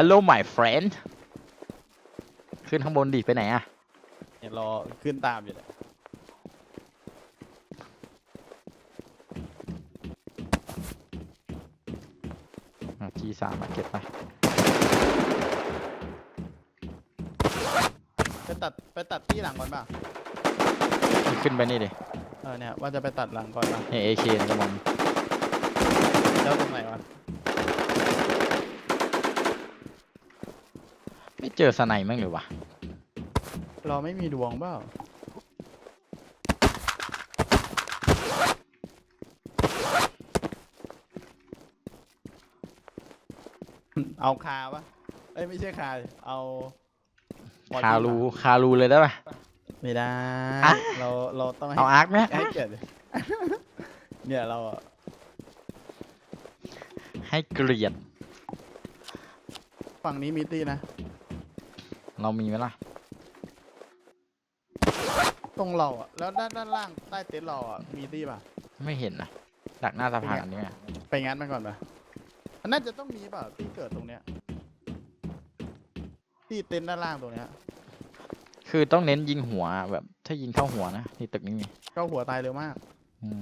Hello my friend ขึ้นข้างบนดิไปไหนอะเนี่ยรอขึ้นตามอยู่เนี่ยจีสามมาเก็บไปไปตัดไปตัดที่หลังก่อนป่ะขึ้นไปนี่ดิเออเนี่ยว่าจะไปตัดหลังก่อนป่ะนี่เอเคนะกระมอง แล้วตรงไหนวะ ไม่ เจอสไนด์มั้งเลยวะเราไม่มีดวงเปล่าเอาคาปะเอ้ยไม่ใช่คาดิเอาบอดี้คารูปะคารูเลยได้ปะไม่ได้อะเราเราต้องให้เอาอาร์คไหมให้เกียรติเนี่ยเราอะให้เกลียดฝั่งนี้มีตี้นะ เรามีไหมล่ะ ตรงเราอะแล้วด้านด้านล่างใต้เต็นท์เราอะมีตี้ป่ะ ไม่เห็นนะดักหน้าสะพานนี่ไงไปงั้นมันก่อนป่ะมันน่าจะต้องมีเปล่าที่เกิดตรงเนี้ย ที่เต็นท์ด้านล่างตรงเนี้ย คือต้องเน้นยิงหัวแบบ ถ้ายิงเข้าหัวนะที่ตึกนี้มีก็หัวตายเร็วมาก อืม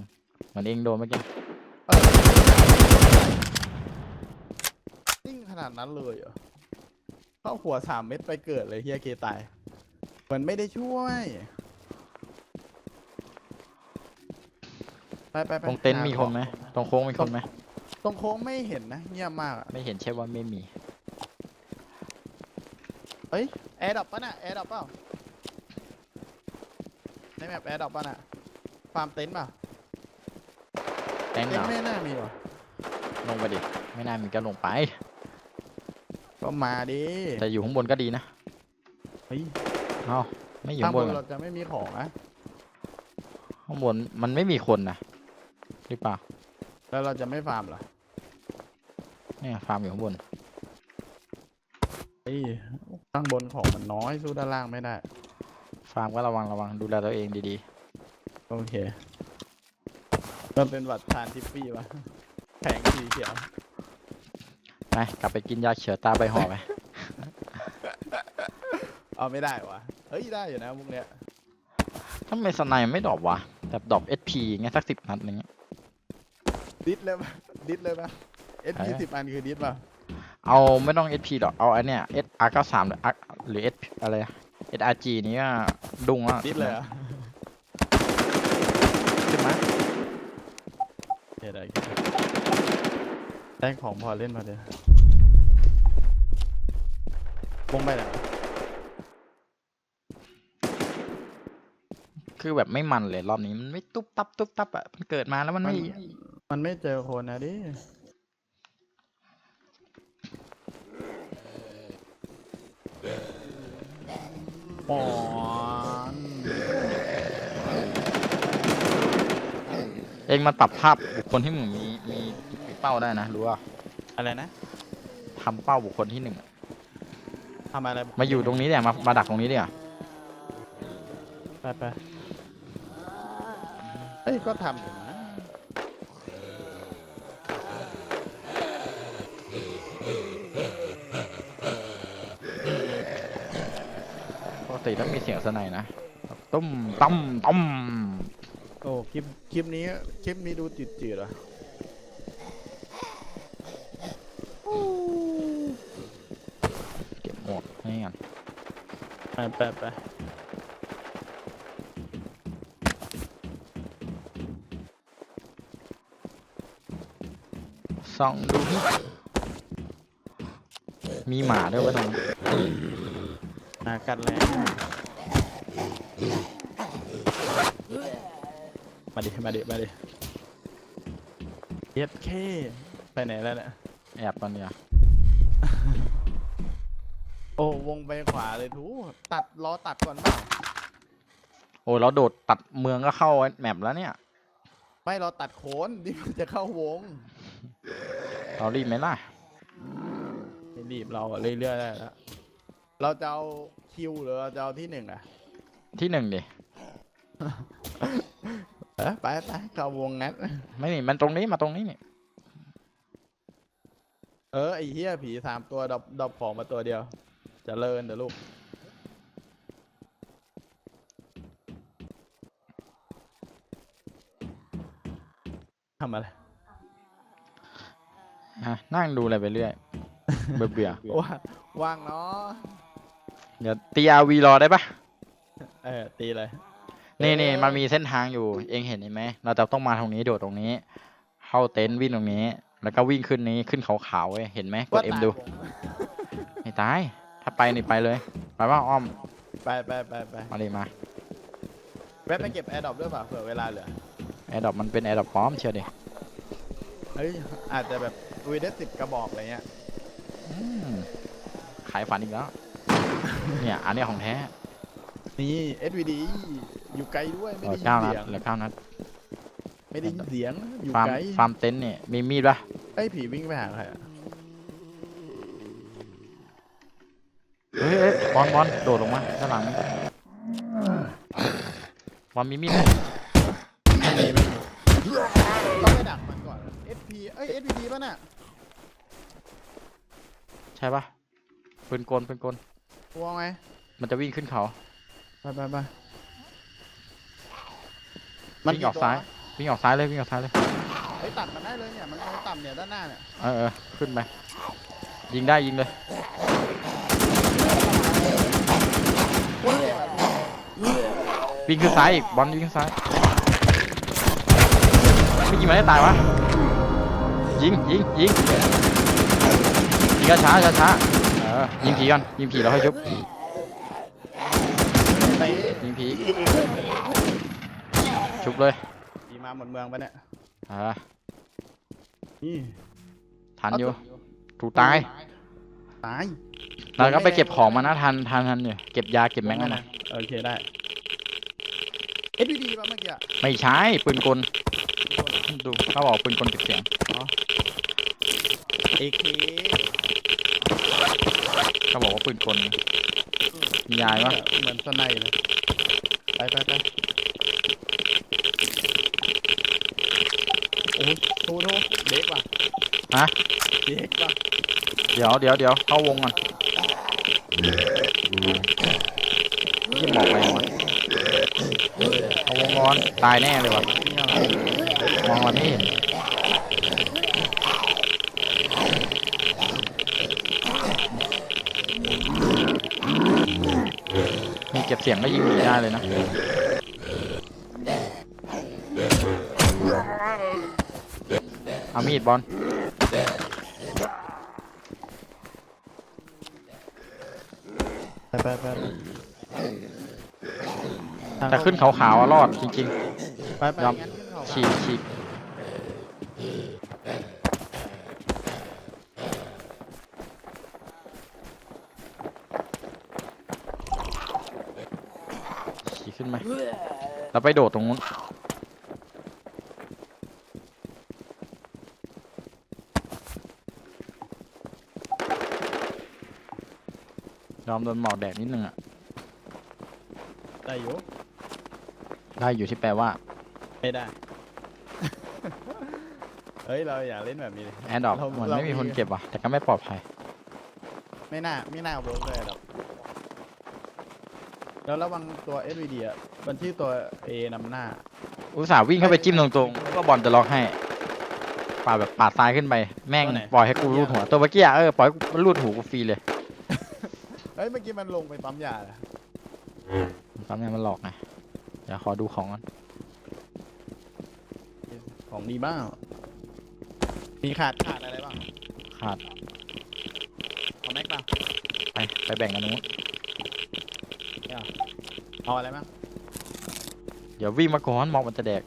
เหมือนเองโดนเมื่อกี้เออนิ่งขนาดนั้นเลยเหรอ เข้าหัวสามเม็ดไปเกิดเลยเฮียเคตายเหมือนไม่ได้ช่วย ไปไปไปตรงเต็นท์หามีขคอนงไหมตรงโค้งมีคนไหมตรงโค้งไม่เห็นนะเงียบมากอะไม่เห็นใช่ว่าไม่มี เอ้ยแอร์ดับปะน่ะแอร์ดับเปล่าในแมปแอร์ดับปะน่ะฟาร์มเต็นท์ป่ะแต้งเต็เหนรอท์ไม่น่ามีหรอลงไปดิ ไม่น่ามีก็ลงไป ก็มาดิแต่อยู่ข้างบนก็ดีนะเฮ้ยเอ้าไม่อยู่ข้าข้างงบบนนเราอะจะไม่มีของนะข้างบนมันไม่มีคนนะหรือเปล่าแล้วเราจะไม่ฟาร์มเหรอเนี่ยฟาร์มอยู่ข้างบนเฮ้ยข้างบนของมันน้อยสู้ด้านล่างไม่ได้ฟาร์มก็ระวังระวังดูแลตัวเองดีโอเคมันเป็นหวัดทานทิฟฟี่วะแผงสีเขียวๆ ไปกลับไปกินยาเขียวตาใบห่อไปเอาไม่ได้วะเฮ้ยได้อยู่นะพวกเนี้ยทำไมสไนด์ไม่ดรอปวะแบบดรอปเอสพีเงี้ยสักสิบนัดอะไรเงี้ยดิสเลยปะดิสเลยปะเอสอะไรพีอะสิบอันคือดิสปะเอาไม่ต้อง SP หรอกเอาอันเนี้ย SR 9 3หรือ R หรือ S อะไรอะ SRG นี้ก็ดุงแล้วดิสเลยเหรอะขึ้นมาเดี๋ยวได้ ได้ของพอเล่นมาเดี๋ยววงไปไหนวะคือแบบไม่มันเลยรอบนี้มันไม่ตุ๊บตับตุ๊บตับอะมันเกิดมาแล้วมันไม่มันไม่เจอคนนะดิปอนเองมาปรับภาพบุคคลที่หนึ่งมีมีมี เป้าได้นะรู้ว่าอะไรนะทำเป้าบุคคลที่หนึ่งอะทำอะไรมาอยู่ตรงนี้เนี่ยมามาดักตรงนี้เนี่ยไปไปเอ้ยก็ทำอยู่นะปกติต้องมีเสียงสไนด์นะตุ้มตั้มตั้มโอ้คลิปคลิปนี้คลิปนี้ดูจืดจืดๆอะเก็บหมวกนี่กัน ไปไปไปส่องดูที่มีหมาด้วยวะตรงนั้นมากันแล้วมาดิ มาดิ มาดิเย็ดเคไปไหนแล้วเนี่ยแอบตอนเนี้ย โอ้วงไปขวาเลยทูตัดรอตัดก่อนเปล่าโอ้เราโดดตัดเมืองก็เข้าแมปแล้วเนี่ย ไม่เราตัดโคนดิมันจะเข้าวง เรารีบไหมล่ะไม่รีบเราอะเรื่อยๆได้แล้วเราจะเอาคิวหรือเราจะเอาที่หนึ่งอะที่หนึ่งดิเออไปไปเข้าวงงั้นไม่นี่มันตรงนี้มาตรงนี้นี่เออไอ้เหี้ยผีสามตัวดรอปดรอปของมาตัวเดียว เจะเลินเดี๋ยวลูก ทำอะไร ฮะนั่งดูอะไรไปเรื่อย เบื่อเบื่อว่างว่างเนาะเดี๋ยวตีอาวีรอได้ปะเออ ตีเลยนี่นี่เออมันมีเส้นทางอยู่ เองเห็นไหมเราจะต้องมาตรงนี้โดดตรงนี้ เข้าเต็นท์วิ่งตรงนี้ แล้วก็วิ่งขึ้นนี้ขึ้นเขาขาวๆเว้ยเห็นไหมกดเอ็มว่าดูตายผมไม่ตาย ถ้าไปนี่ไปเลยไปว่าอ้อมไปไปไปไปมาเลยมาแวะไปเก็บแอร์ดรอปด้วยป่ะเผื่อเวลาเหลือแอร์ดรอปมันเป็นแอร์ดรอปพร้อมเชียวดิเฮ้ยอาจจะแบบลุยได้สิบกระบอกอะไรเงี้ยอืมขายฝันอีกแล้ว เนี่ยอันเนี้ยของแท้นี่ SVD อยู่ไกลด้วยเหไม่ลืได้อยินเก้านัดเสียงเหลือเก้านัดไม่ได้ยินเสียงอยู่ฟาร์มไกลฟาร์มเต็นท์เนี่ยมีมีดปะไอ้ยผีวิ่งไปหาใครอะ ฮ้ยเฮ้ยบอลบอลโดดลงมาด้านหลังนี่บอลมีมีดไหมไม่มีไม่มีต้องไปดักมันก่อน SP เอ้ย SVD ป่ะน่ะใช่ปะปืนกลปืนกลกลัวไหมมันจะวิ่งขึ้นเขา ไปไปไปวิ่งออกซ้ายวิ่งออกซ้ายเลยวิ่งออกซ้ายเลยเฮ้ยตัดมันได้เลยเนี่ย มันลงต่ำเนี่ยด้านหน้าเนี่ย เออเออขึ้นไปยิงได้ยิงเลย โคตรเจ็บอะ วิ่งขึ้นซ้ายอีกบอลวิ่งขึ้นซ้ายไม่ยิงมันได้ตายวะยิงยิงยิงยิงช้าช้าช้าๆเออยิงผีก่อนยิงผีแล้วค่อยชุบเตะยิงผีชุบเลยผีมาหมดเมืองไปะเนี่ยเออนี่ทันอยู่ถูกตายตาย แล้วก็ไปเก็บของมานะทันทันทันอยู่เก็บยาเก็บแม็กมานะโอเคได้ SVD ป่ะเมื่อกี้อะไม่ใช่ปืนกลดูเขาบอกปืนกลติดเสียง AK เขาบอกว่าปืนกลมียายวะเหมือนสไนเลยไปไปไปโอ้โหโทโทเด็กว่ะฮะเด็กว่ะเดี๋ยวเดี๋ยวเดี๋ยวเข้าวงก่อน ยี่หมอกไปวะเข้าวงอนตายแน่เลยว่ะมองมันไม่เห็นมีเก็บเสียงก็ยิงหนีได้เลยนะเอามีดบอล ไปไปไป แต่ ขึ้นเขาขาวๆอะรอดจริง ไปไปยอม งั้นขึ้นเขาๆ ฉีกฉีกฉีกขึ้นไหมแล้วไปโดดตรงนู้น ยอมโดนหมอกแดดนิดนึงอะ ได้อยู่ ได้อยู่ที่แปลว่าไม่ได้ เฮ้ย เราอยากเล่นแบบนี้เลยแอนดอกเราเหมือนเราไม่มีคนมีเก็บว่ะ แต่ก็ไม่ปลอดภัย ไม่น่า ไม่น่าเวิร์กเลยหรอกแล้วระวังตัว SVD อะมันชื่อตัว A นำหน้า อุตส่าห์วิ่งเข้าไปจิ้มตรงๆ ก็บอลจะล็อกให้ปาดแบบปาดซ้ายขึ้นไป แม่งตัวไหน ปล่อยให้กูรูดหัว ตัวเมื่อกี้อะเออปล่อยให้กูรูดหูกูฟรีเลยเฮ้ย เมื่อกี้มันลงไปปั๊มยาเหรอตอนนี้มันหลอกไง เดี๋ยวขอดูของก่อนของดีบ้างมีขาดขาดอะไรบ้างขาดเอาแม็กบ้างไปไปแบ่งกันนู้นเอาอะไรบ้างเดี๋ยววิ่งมาก่อนมองมันจะแดก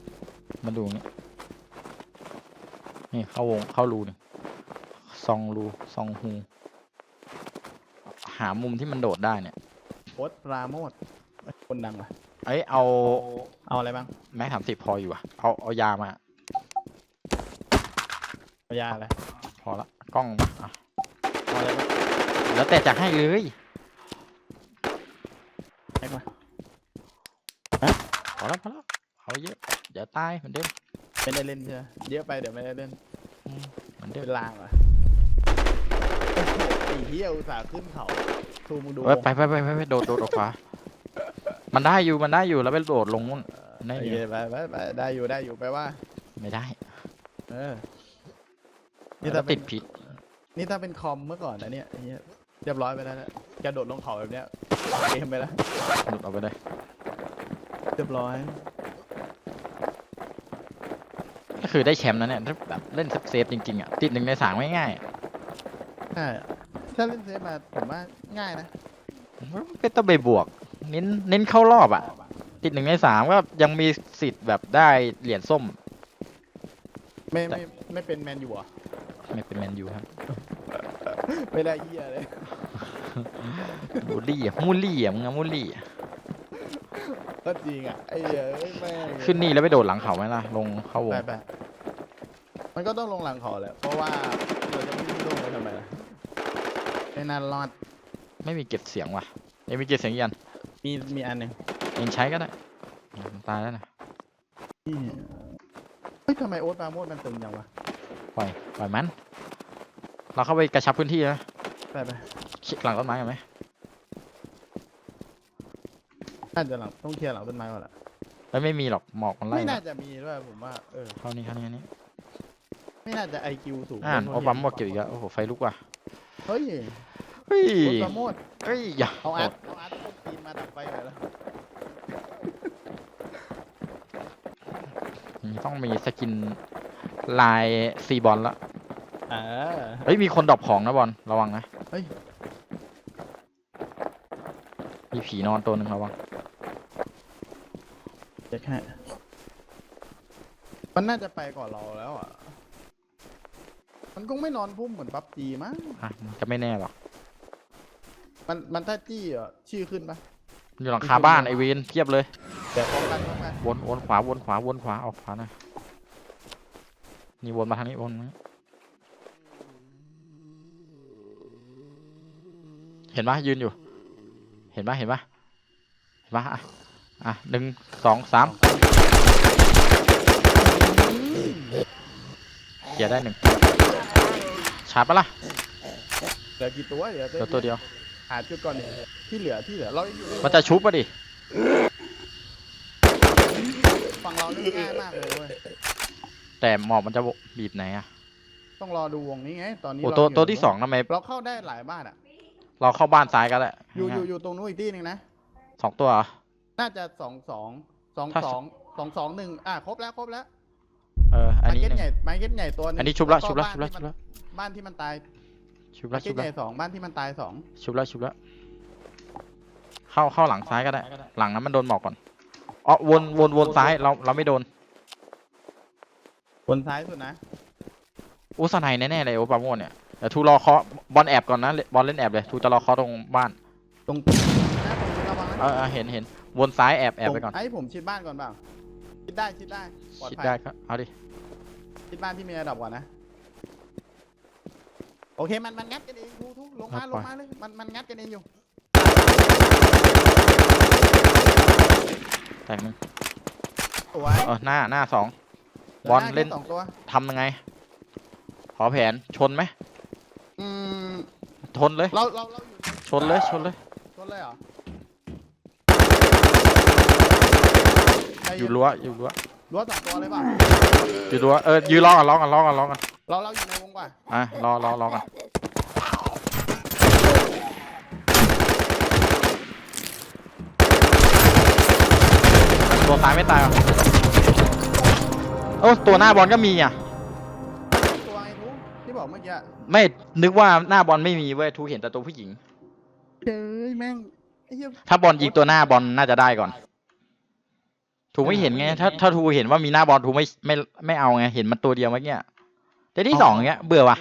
มาดูนี่นี่เข้าวงเข้ารูหนึ่งซองรูซองฮูหามุมที่มันโดดได้เนี่ยโคตรปราโมทคนดังว่ะ เอ้ยเอาเอาอะไรบ้างแม็กสามสิบพออยู่อะเอาเอายามา เอายาอะไรพอละกล้องปะอะเอาอะไรบ้างแล้วแต่จะให้เลยแม็กมาพอแล้วพอแล้วเอาเยอะเดี๋ยวตายเหมือนเดิมไม่ได้เล่นใช่ไหมเยอะไปเดี๋ยวไม่ได้เล่นเหมือนเดิมเป็นลางว่ะไอ้เหี้ยอุตส่าห์ขึ้นเขาทูมึงดูเอ้ยไปไปไปไปไปโดดโดดออกขวา มันได้อยู่มันได้อยู่แล้วไปโดดลงนู่นได้โออยู่เคไปไปไปได้อยู่ได้อยู่ไปว่า ไม่ได้เออ นี่นี่ถ้าถ้าเป็ตินดผิดนี่ถ้าเป็นคอมเมื่อก่อนนะเนี่ยไอ้เหี้ยเรียบร้อยไปแล้วนะกระโดดลงเขาแบบเนี้ยเกมไปแล้วหลุดออกไปเลยเรียบร้อย ก็คือได้แชมป์นะเนี่ยถ้าแบบเล่นเซฟๆจริงๆอะติดหนึ่งในสามง่ายๆอะใช่ถ้าเล่นเซฟมาผมว่าง่ายนะไม่ต้องไปบวก เน้นเน้นเข้ารอบอะติดหนึ่งในสามก็ยังมีสิทธิ์แบบได้เหรียญส้ม ไม่ไม่ไม่เป็นแมนยูอะ ไม่เป็นแมนยูครับไม่ได้เหี้ยเลย มูลลี่อะมูลลี่อะมึงอะมูลลี่อะก็จริงอะไอ้เหี้ยเอ้ยแม่งขึ้นนี่แล้วไปโดดหลังเขาไหมล่ะ ลงเข้าวง ไปไปมันก็ต้องลงหลังเขาแหละเพราะว่าเราจะไม่ลงไปทำไมล่ะไม่น่ารอดไม่มีเก็บเสียงว่ะยังมีเก็บเสียงอีกอัน มีมีอันหนึ่งเองใช้ก็ได้มันตายแล้วนะที่เฮ้ยทำไมโอ๊ตปราโมดมันตึงจังวะปล่อยปล่อยมัน เราเข้าไปกระชับพื้นที่นะไปไปชิดหลังต้นไม้กันไหมน่าจะหลังต้องเคลียร์หลังต้นไม้ก่อนละเอ้ยไม่มีหรอกหมอกมันไล่ไม่น่านะจะมีด้วยผมว่าเออเข้านี่เข้านี่เข้านี่ไม่น่าจะไอคิวสูงอ่านเท่โอ้ปั๊มหมดเกี่ยวอีกแล้วโอ้โหไฟลุกว่ะเฮ้ยเฮ้ยโอ๊ตปราโมดเฮ้ยอย่าเอาอาร์ตเอาอาร์ตพวกทีมมาดับไฟหน่อยละ ต้องมีสกินลายซีบอลละอ่าเฮ้ยมีคนดรอปของนะบอลระวังนะเฮ้ยมีผีนอนตัวหนึ่งระวังเด็กแค่มันน่าจะไปก่อนเราแล้วอะ มันคงไม่นอนพุ่มเหมือนปั๊บจีมั้ง อะมันจะไม่แน่หรอกมันมันถ้าจี้อะชื่อขึ้นปะอยู่หลังคาบ้านไอเวนเทียบเลย แต่พร้อมกันพร้อมกันวนวนขวาวนขวาวนขวาออกขวาหน่อยนี่วนมาทางนี้วนมาเห็นปะยืนอยู่ เห็นปะเห็นปะเห็นปะอะอะหนึ่งสองสามเกียร์ได้หนึ่งชาร์จปะล่ะเหลือกี่ตัวเดี๋ยวเหลือตัวเดียว หาจุดก่อนดิที่เหลือที่เหลือเรายังอยู่มันจะชุบปะดิฝั่ง เล่นง่ายมากเลยเว้ยแต่หมอกมันจะบีบไหนอะต้องรอดูวงนี้ไงตอนนี้โอ้ตัวตัวที่สองทำไมเราเข้าได้หลายบ้านอะ เราเข้าบ้านซ้ายกันแหละอยู่อยู่อยู่ตรงนู้นอีกที่หนึ่งนะ สองตัวเหรอ น่าจะสองสองสองถ้า สองสองสองหนึ่งอะครบแล้วครบแล้วเอออันนี้เก็ตนึ่งใหญ่มเก็ตใหญ่ตัวหนึงอันนี้ชุบละชุบละชุบละชุบละบ้านที่มันตายชุบมาละเก็ชุตบใหละญ่สองบ้านที่มันตายสองชุบละชุบละเข้าเข้าหลังซ้ายก็ได้ หลังนั้นมันโดนหมอกก่อน อ๋อวนวนวนซ้ายเราเราไม่โดนบนซ้ายสุดนะอุสไนแน่ๆเลยโอปราโมทเนี่ยเดี๋ยวทูรอเคาะบอลแอบก่อนนะบอลเล่นแอบเลยทูจะรอเคาะตรงบ้านตรงนะตรงนี้ระวังเอนะอเออเห็นเห็นวนซ้ายแอบแอบไปก่อนผมไอ้ผมชิดบ้านก่อนเปล่าชิดได้ชิดได้ปลอดคิดภัยได้ก็เอาดิชิดบ้านที่มีระดับก่อนนะโอเคมันมันงัดกันเองทูทูลงมาลงมาเลยมันมันงัดกันเองอยู่ แตกหนึ่งสวยเออหน้าหน้าสองหบอลน้าแค่เล่นสองตัวทำยังไง ขอแผนชนไหมอืมชนเลย เราเราเราอยู่ในชนเลยชนเลย ชนเลยเหรอใจอเนยู่รั้วอยู่รั้วรั้วสองตัวเลยเปล่ะอยู่รั้วเออยืนรอกันรอกันรอกันรอกันเราเราอยู่ในวงกว่าอะรอรอรอกัน ตัวซ้ายไม่ตายเหรอโอ้ตัวหน้าบอลก็มีอะ ตัวไอ้ทูที่บอกเมื่อกี้อะไม่นึกว่าหน้าบอลไม่มีเว้ยทูเห็นแต่ตัวผู้หญิงเฮ้ยแม่งไอ้เหี้ยถ้าบอลยิงตัวหน้าบอลน่าจะได้ก่อนทูไม่เห็นไง ถ้าถ้าทูเห็นว่ามีหน้าบอลทูไม่ไม่ไม่เอาไง เห็นมันตัวเดียวเมื่อกี้แต่ที่สองเงี้ยเบื่อว่ะ